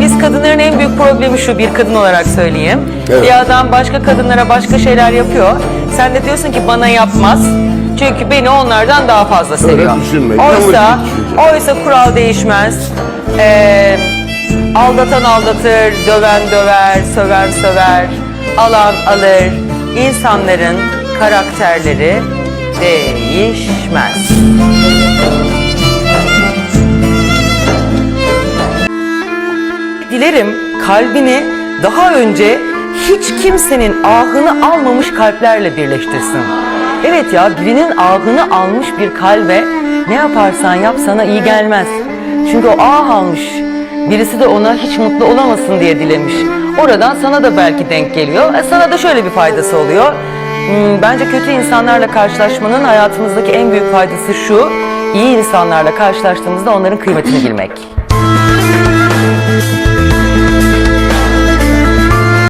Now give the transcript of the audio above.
Biz kadınların en büyük problemi şu bir kadın olarak söyleyeyim. Evet. Bir adam başka kadınlara başka şeyler yapıyor. Sen de diyorsun ki bana yapmaz. Çünkü beni onlardan daha fazla seviyor. düşünme, Oysa, düşünce. oysa kural değişmez. Ee, aldatan aldatır, döven döver, söven söver, alan alır. İnsanların karakterleri değişmez. Dilerim kalbini daha önce hiç kimsenin ahını almamış kalplerle birleştirsin. Evet ya birinin ahını almış bir kalbe ne yaparsan yap sana iyi gelmez. Çünkü o ah almış. Birisi de ona hiç mutlu olamasın diye dilemiş. Oradan sana da belki denk geliyor. E sana da şöyle bir faydası oluyor. Hmm, Bence kötü insanlarla karşılaşmanın hayatımızdaki en büyük faydası şu. iyi insanlarla karşılaştığımızda onların kıymetini bilmek.